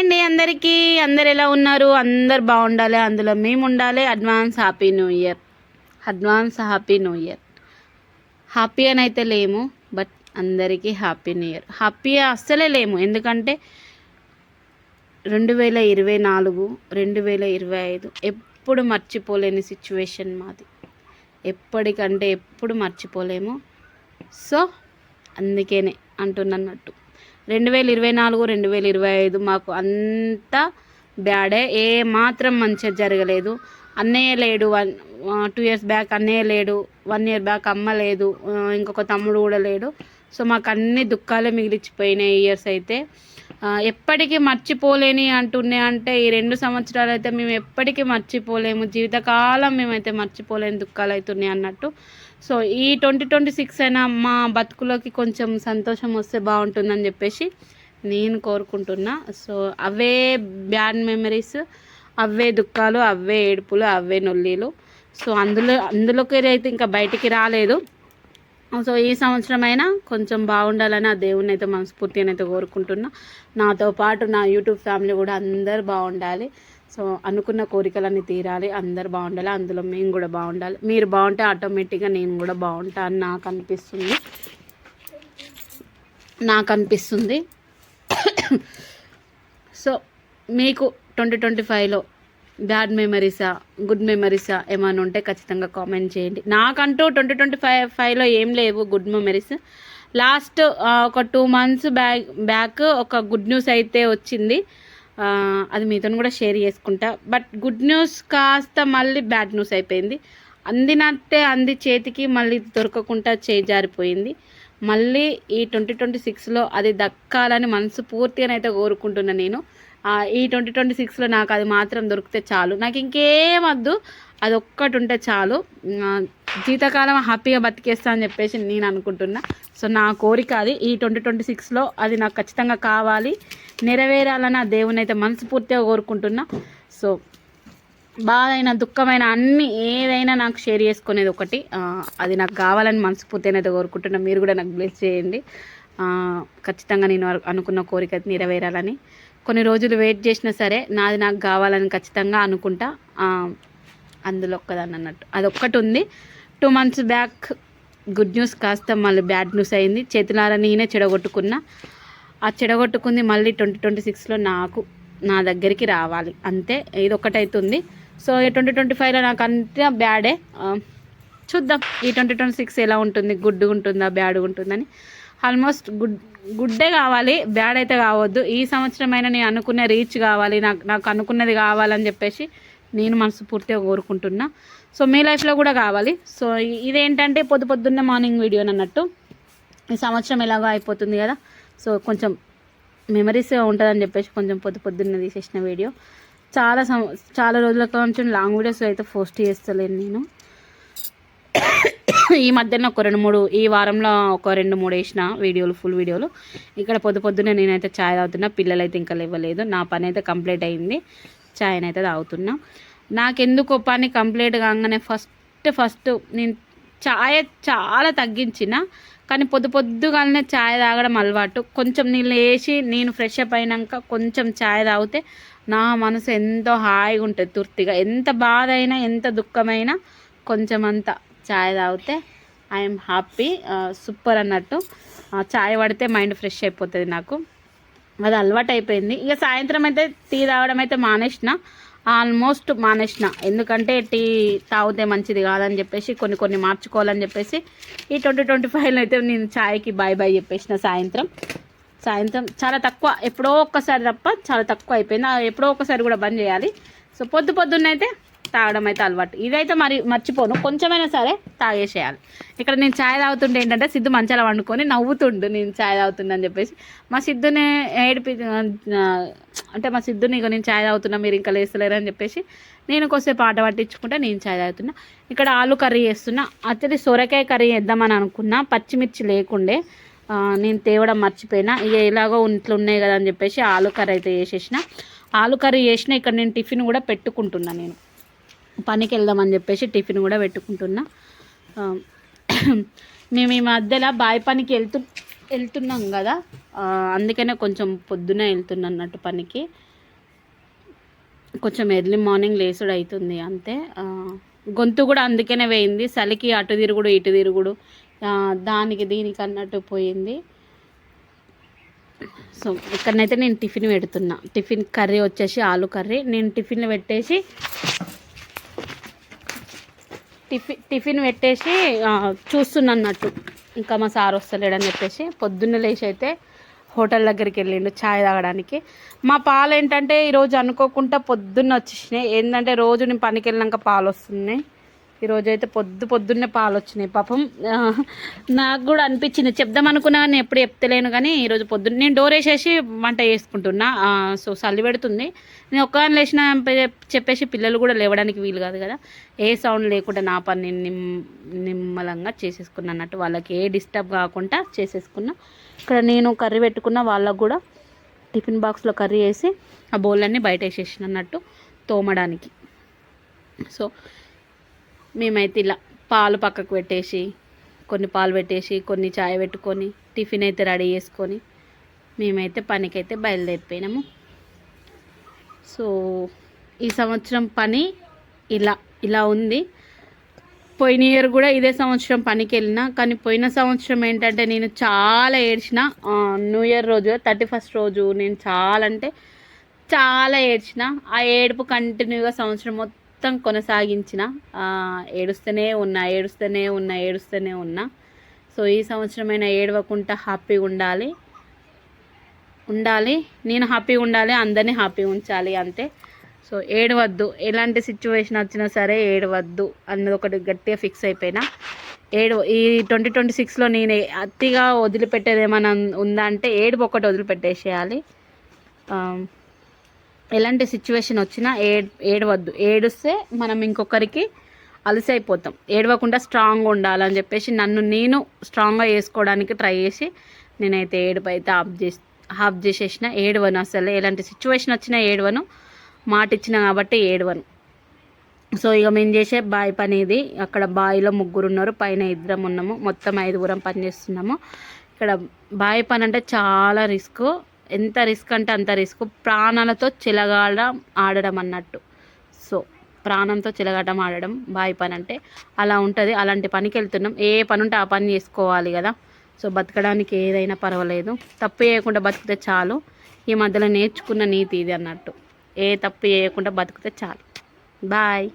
అండి అందరికీ. అందరు ఎలా ఉన్నారు? అందరు బాగుండాలి. అందులో మేము ఉండాలి advance happy new year. Advance happy new year. Happy అని అయితే లేము బట్ అందరికీ హ్యాపీ న్యూ ఇయర్. హ్యాపీ అస్సలే లేము. ఎందుకంటే రెండు వేల ఇరవై నాలుగు రెండు వేల ఇరవై ఐదు ఎప్పుడు మర్చిపోలేని సిచ్యువేషన్ మాది. ఎప్పటికంటే ఎప్పుడు మర్చిపోలేము. సో అందుకేనే అంటున్నట్టు. రెండు వేల ఇరవై నాలుగు రెండు వేల ఇరవై ఐదు మాకు అంత బ్యాడే. ఏ మాత్రం మంచిగా జరగలేదు. అన్నయ్య లేడు వన్ టూ ఇయర్స్ బ్యాక్ అన్నయ్య లేడు వన్ ఇయర్ బ్యాక్ అమ్మ లేదు ఇంకొక తమ్ముడు కూడా లేడు. సో మాకు అన్ని దుఃఖాలే మిగిలిచిపోయినాయి ఇయర్స్ అయితే. ఎప్పటికీ మర్చిపోలేని అంటున్నాయి అంటే ఈ రెండు సంవత్సరాలు అయితే మేము ఎప్పటికీ మర్చిపోలేము. జీవితకాలం మేమైతే మర్చిపోలేని దుఃఖాలు అవుతున్నాయి అన్నట్టు. సో ఈ ట్వంటీ ట్వంటీ సిక్స్ అయినా మా బతుకులోకి కొంచెం సంతోషం వస్తే బాగుంటుందని చెప్పేసి నేను కోరుకుంటున్నా. సో అవే బ్యాడ్ మెమరీస్ అవే దుఃఖాలు అవే ఏడుపులు అవే నొల్లీలు. సో అందులో అందులోకి అయితే ఇంకా బయటికి రాలేదు. సో ఈ సంవత్సరం అయినా కొంచెం బాగుండాలని ఆ దేవుని అయితే మనస్ఫూర్తిగా అయితే కోరుకుంటున్నా. నాతో పాటు నా యూట్యూబ్ ఫ్యామిలీ కూడా అందరు బాగుండాలి. సో అనుకున్న కోరికలన్నీ తీరాలి. అందరు బాగుండాలి. అందులో మేము కూడా బాగుండాలి. మీరు బాగుంటే ఆటోమేటిక్గా నేను కూడా బాగుంటా అని నాకు అనిపిస్తుంది. నాకు అనిపిస్తుంది. సో మీకు ట్వంటీ ట్వంటీ ఫైవ్లో బ్యాడ్ మెమరీసా గుడ్ మెమరీసా ఏమైనా ఉంటే ఖచ్చితంగా కామెంట్ చేయండి. నాకంటూ ట్వంటీ ట్వంటీ ఫైవ్ ఫైవ్లో ఏం లేవు గుడ్ మెమరీస్. లాస్ట్ ఒక టూ మంత్స్ బ్యాక్ బ్యాక్ ఒక గుడ్ న్యూస్ అయితే వచ్చింది. అది మీతో కూడా షేర్ చేసుకుంటా. బట్ గుడ్ న్యూస్ కాస్త మళ్ళీ బ్యాడ్ న్యూస్ అయిపోయింది. అందినట్టే అంది చేతికి మళ్ళీ దొరకకుండా చేయి జారిపోయింది. మళ్ళీ ఈ ట్వంటీ ట్వంటీ సిక్స్లో అది దక్కాలని మనసు పూర్తిగానైతే కోరుకుంటున్నా నేను. ఈ ట్వంటీ ట్వంటీ సిక్స్లో నాకు అది మాత్రం దొరికితే చాలు. నాకు ఇంకేం వద్దు అది ఒక్కటి ఉంటే చాలు. జీతకాలం హ్యాపీగా బతికేస్తా అని చెప్పేసి నేను అనుకుంటున్నా. సో నా కోరిక అది. ఈ ట్వంటీ ట్వంటీ సిక్స్లో అది నాకు ఖచ్చితంగా కావాలి. నెరవేరాలని ఆ దేవుని అయితే మనస్ఫూర్తిగా కోరుకుంటున్నా. సో బాధైన దుఃఖమైన అన్ని ఏదైనా నాకు షేర్ చేసుకునేది ఒకటి. అది నాకు కావాలని మనస్ఫూర్తిగా అయితే కోరుకుంటున్నా. మీరు కూడా నాకు బ్లెస్ చేయండి. ఖచ్చితంగా నేను అనుకున్న కోరిక అయితే నెరవేరాలని. కొన్ని రోజులు వెయిట్ చేసినా సరే నాది నాకు కావాలని ఖచ్చితంగా అనుకుంటా. అందులో ఒక్కదాన్ని అన్నట్టు. అదొక్కటి ఉంది. Two months back good news కాస్త మళ్ళీ బ్యాడ్ న్యూస్ అయింది. చేతులారా నేనే చెడగొట్టుకున్నా. ఆ చెడగొట్టుకుంది మళ్ళీ ట్వంటీ ట్వంటీ సిక్స్లో నాకు నా దగ్గరికి రావాలి. అంతే ఇది ఒకటైతుంది సో ఈ ట్వంటీ ట్వంటీ ఫైవ్లో నాకు అంతే బ్యాడే చూద్దాం ఈ ట్వంటీ ట్వంటీ సిక్స్ ఎలా ఉంటుంది గుడ్ ఉంటుందా బ్యాడ్ ఉంటుందని. ఆల్మోస్ట్ గుడ్ గుడ్డే కావాలి బ్యాడ్ అయితే కావద్దు. ఈ సంవత్సరం అయినా నేను అనుకునే రీచ్ కావాలి నాకు నాకు అనుకున్నది కావాలని చెప్పేసి నేను మనస్ఫూర్తిగా కోరుకుంటున్నా. సో మీ లైఫ్లో కూడా కావాలి. సో ఇదేంటంటే పొద్దు పొద్దున్నే మార్నింగ్ వీడియో అన్నట్టు. ఈ సంవత్సరం ఎలాగో అయిపోతుంది కదా. సో కొంచెం మెమరీస్ ఉంటుందని చెప్పేసి కొంచెం పొద్దు పొద్దున్న తీసేసిన వీడియో చాలా సం చాలా రోజుల కొంచెం లాంగ్ వీడియోస్ అయితే పోస్ట్ చేస్తలేను నేను. ఈ మధ్యన ఒక రెండు మూడు ఈ వారంలో ఒక రెండు మూడు వేసిన వీడియోలు ఫుల్ వీడియోలు ఇక్కడ పొద్దు పొద్దున్నే నేనైతే ఛాయ్ తాగుతున్నా. పిల్లలు అయితే ఇంకా లేవలేదు. నా పని అయితే కంప్లీట్ అయింది. ఛాయ్ అయితే తాగుతున్నా. నాకెందుకు పని కంప్లీట్ కాగానే ఫస్ట్ ఫస్ట్ నేను ఛాయ్ చాలా తగ్గించిన కానీ పొద్దు పొద్దుగానే ఛాయ్ తాగడం అలవాటు. కొంచెం నీళ్ళు వేసి నేను ఫ్రెష్ అప్ అయినాక కొంచెం ఛాయ్ తాగితే నా మనసు ఎంతో హాయిగా ఉంటుంది తృప్తిగా. ఎంత బాధ అయినా ఎంత దుఃఖమైనా కొంచెం అంత ఛాయ్ తాగితే ఐఎమ్ హ్యాపీ. సూపర్ అన్నట్టు. చాయ్ ఛాయ్ పడితే మైండ్ ఫ్రెష్ అయిపోతుంది నాకు. అది అలవాటు అయిపోయింది ఇక సాయంత్రం అయితే టీ తాగడం అయితే మానేసిన. ఆల్మోస్ట్ మానేసిన. ఎందుకంటే టీ తాగితే మంచిది కాదని చెప్పేసి కొన్ని కొన్ని మార్చుకోవాలని చెప్పేసి ఈ ట్వంటీ ట్వంటీ ఫైవ్లో అయితే నేను ఛాయ్కి బాయ్ బాయ్ చెప్పేసిన సాయంత్రం. సాయంత్రం చాలా తక్కువ ఎప్పుడో ఒక్కసారి తప్ప చాలా తక్కువ అయిపోయింది. ఎప్పుడో ఒక్కసారి కూడా బంద్ చేయాలి. సో పొద్దు పొద్దున్నైతే అయితే తాగడం అయితే అలవాటు. ఇదైతే మరి మర్చిపోను. కొంచెమైనా సరే తాగేసేయాలి. ఇక్కడ నేను ఛాయ్ తాగుతుంటే ఏంటంటే సిద్ధు మంచాల వండుకొని నవ్వుతుండు నేను ఛాయ్ తాగుతుందని చెప్పేసి. మా సిద్ధుని ఏడిపి అంటే మా సిద్ధుని ఇక నేను ఛాయ్ తాగుతున్నా మీరు ఇంకా లేస్తలేరు అని చెప్పేసి నేను కొద్దిసేపు ఆట పట్టించుకుంటే నేను ఛాయ్ తాగుతున్నా. ఇక్కడ ఆలు కర్రీ చేస్తున్నా. అతడి సొరకాయ కర్రీ చేద్దామని అనుకున్నా. పచ్చిమిర్చి లేకుండే నేను తేవడం మర్చిపోయినా. ఇక ఎలాగో ఇంట్లో ఉన్నాయి కదా అని చెప్పేసి ఆలు కర్రీ అయితే చేసేసిన. ఆలు కర్రీ చేసిన ఇక్కడ నేను టిఫిన్ కూడా పెట్టుకుంటున్నా నేను. పనికి వెళ్దామని చెప్పేసి టిఫిన్ కూడా పెట్టుకుంటున్నా. మేము ఈ మధ్యలో బాయ్ పనికి వెళ్తు వెళ్తున్నాం కదా. అందుకనే కొంచెం పొద్దునే వెళ్తున్నా అన్నట్టు పనికి. కొంచెం ఎర్లీ మార్నింగ్ లేసుడు అవుతుంది అంతే. గొంతు కూడా అందుకనే వేయింది. చలికి అటు తిరుగుడు ఇటు తిరుగుడు. దానికి దీనికి అన్నట్టు పోయింది. సో ఇక్కడనైతే నేను టిఫిన్ పెడుతున్నా. టిఫిన్ కర్రీ వచ్చేసి ఆలు కర్రీ. నేను టిఫిన్ పెట్టేసి టిఫిన్ టిఫిన్ పెట్టేసి ఆ, చూస్తున్నా అన్నట్టు ఇంకా మా సార్ వస్తలేడని చెప్పేసి పొద్దున్న లేచి అయితే హోటల్ దగ్గరికి వెళ్ళిండు ఛాయ్ తాగడానికి. మా పాలు ఏంటంటే ఈరోజు అనుకోకుండా పొద్దున్న వచ్చేసినాయి. ఏంటంటే రోజు నేను పనికి వెళ్ళినాక పాలు వస్తున్నాయి ఈరోజు అయితే పొద్దు పొద్దున్నే పాలు వచ్చినాయి పాపం నాకు కూడా అనిపించింది చెప్దాం అనుకున్నా కానీ ఎప్పుడు చెప్తలేను కానీ ఈరోజు పొద్దున్న నేను డోర్ వేసేసి వంట చేసుకుంటున్నా. సో చల్లి పెడుతుంది. నేను ఒక్కదాన్ని లేచిన చెప్పేసి పిల్లలు కూడా లేవడానికి వీలు కాదు కదా. ఏ సౌండ్ లేకుండా నా పని నేను నిమ్ నిమ్మలంగా చేసేసుకున్నా అన్నట్టు. వాళ్ళకి ఏ డిస్టర్బ్ కాకుండా చేసేసుకున్నా. ఇక్కడ నేను కర్రీ పెట్టుకున్న వాళ్ళకు కూడా టిఫిన్ బాక్స్లో కర్రీ వేసి ఆ బౌలన్నీ బయట వేసేసిన అన్నట్టు తోమడానికి. సో మేమైతే ఇలా పాలు పక్కకు పెట్టేసి కొన్ని పాలు పెట్టేసి కొన్ని చాయ్ పెట్టుకొని టిఫిన్ అయితే రెడీ చేసుకొని మేమైతే పనికైతే బయలుదేరిపోయినాము. సో ఈ సంవత్సరం పని ఇలా ఇలా ఉంది. పోయిన ఇయర్ కూడా ఇదే సంవత్సరం పనికి వెళ్ళిన కానీ పోయిన సంవత్సరం ఏంటంటే నేను చాలా ఏడ్చిన న్యూ ఇయర్ రోజు థర్టీ ఫస్ట్ రోజు నేను చాలా అంటే చాలా ఏడ్చిన ఆ ఏడుపు కంటిన్యూగా సంవత్సరం మొత్తం మొత్తం కొనసాగించిన ఏడుస్తూనే ఉన్నా ఏడుస్తూనే ఉన్నా ఏడుస్తూనే ఉన్నా. సో ఈ సంవత్సరమైనా ఏడవకుండా హ్యాపీగా ఉండాలి. ఉండాలి. నేను హ్యాపీగా ఉండాలి. అందరినీ హ్యాపీగా ఉంచాలి అంతే. సో ఏడవద్దు. ఎలాంటి సిచ్యువేషన్ వచ్చినా సరే ఏడవద్దు అన్నది ఒకటి గట్టిగా ఫిక్స్ అయిపోయినా. ఏడు ఈ ట్వంటీ ట్వంటీ సిక్స్లో నేను అతిగా వదిలిపెట్టేది ఏమైనా ఉందా అంటే ఏడుపు ఒకటి వదిలిపెట్టేసేయాలి. ఎలాంటి సిచ్యువేషన్ వచ్చినా ఏడ్ ఏడవద్దు. ఏడుస్తే మనం ఇంకొకరికి అలసైపోతాం. ఏడవకుండా స్ట్రాంగ్గా ఉండాలని చెప్పేసి నన్ను నేను స్ట్రాంగ్గా చేసుకోవడానికి ట్రై చేసి నేనైతే ఏడుపు అయితే ఆఫ్ చేసి ఆఫ్ చేసేసిన ఏడవను అసలు. ఎలాంటి సిచ్యువేషన్ వచ్చినా ఏడవను. మాట ఇచ్చిన కాబట్టి ఏడవను. సో ఇక మేము చేసే బావి పని ఇది. అక్కడ బావిలో ముగ్గురు ఉన్నారు. పైన ఇద్దరం ఉన్నాము. మొత్తం ఐదుగురం పని చేస్తున్నాము. ఇక్కడ బావి పని అంటే చాలా రిస్క్. ఎంత రిస్క్ అంటే అంత రిస్క్. ప్రాణాలతో చిలగాడడం ఆడడం అన్నట్టు. సో ప్రాణంతో చిలగాటం ఆడడం బావి పని అంటే అలా ఉంటుంది. అలాంటి పనికి వెళ్తున్నాం. ఏ పని ఉంటే ఆ పని చేసుకోవాలి కదా. సో బతకడానికి ఏదైనా పర్వాలేదు. తప్పు చేయకుండా బతికితే చాలు. ఈ మధ్యలో నేర్చుకున్న నీతి ఇది అన్నట్టు. ఏ తప్పు చేయకుండా బతికితే చాలు. బాయ్.